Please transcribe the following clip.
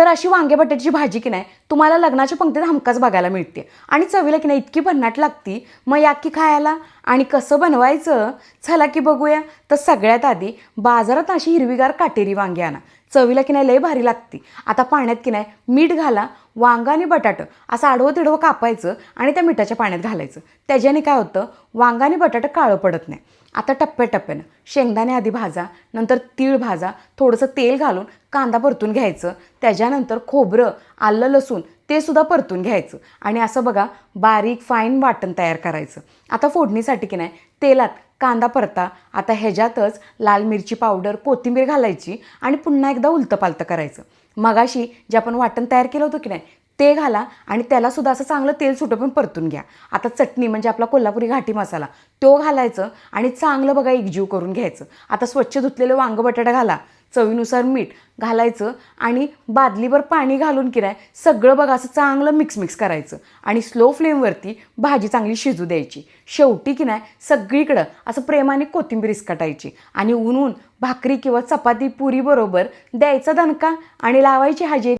तर अशी वांगे बटाट्याची भाजी की नाही तुम्हाला लग्नाच्या पंक्तीत हमखास बघायला मिळते. आणि चवीला की नाही इतकी भन्नाट लागती. मग या की खायला? आणि कसं बनवायचं? चला की बघूया. तर सगळ्यात आधी बाजारात अशी हिरवीगार काटेरी वांगे आणा. चवीला की नाही लय भारी लागती. आता पाण्यात की नाही मीठ घाला वांगा आणि बटाटं असं आडवं तिडवं कापायचं आणि त्या मिठाच्या पाण्यात घालायचं. त्याच्याने काय होतं वांगा आणि बटाटं काळं पडत नाही. आता टप्प्याटप्प्यानं शेंगदाणे आधी भाजा नंतर तीळ भाजा थोडंसं तेल घालून कांदा परतून घ्यायचं. त्याच्यानंतर खोबरं आलं लसूण ते सुद्धा परतून घ्यायचं. आणि असं बघा बारीक फाईन वाटण तयार करायचं. आता फोडणीसाठी की नाही तेलात कांदा परता आता ह्याच्यातच लाल मिरची पावडर कोथिंबीर घालायची आणि पुन्हा एकदा उलतं पालतं करायचं. मगाशी जे आपण वाटण तयार केलं होतं की नाही ते घाला आणि त्यालासुद्धा असं चांगलं तेल सुटं पण परतून घ्या. आता चटणी म्हणजे आपला कोल्हापुरी घाटी मसाला तो घालायचं आणि चांगलं बघा एकजीव करून घ्यायचं. आता स्वच्छ धुतलेलं वांग बटाटा घाला चवीनुसार मीठ घालायचं आणि बादलीभर पाणी घालून की नाही सगळं बघा असं चांगलं मिक्स मिक्स करायचं. आणि स्लो फ्लेमवरती भाजी चांगली शिजू द्यायची. शेवटी की नाही सगळीकडं असं प्रेमाने कोथिंबीर इसकटायची आणि ऊन ऊन भाकरी किंवा चपाती पुरी बरोबर द्यायचा दणका आणि लावायची हजेरी.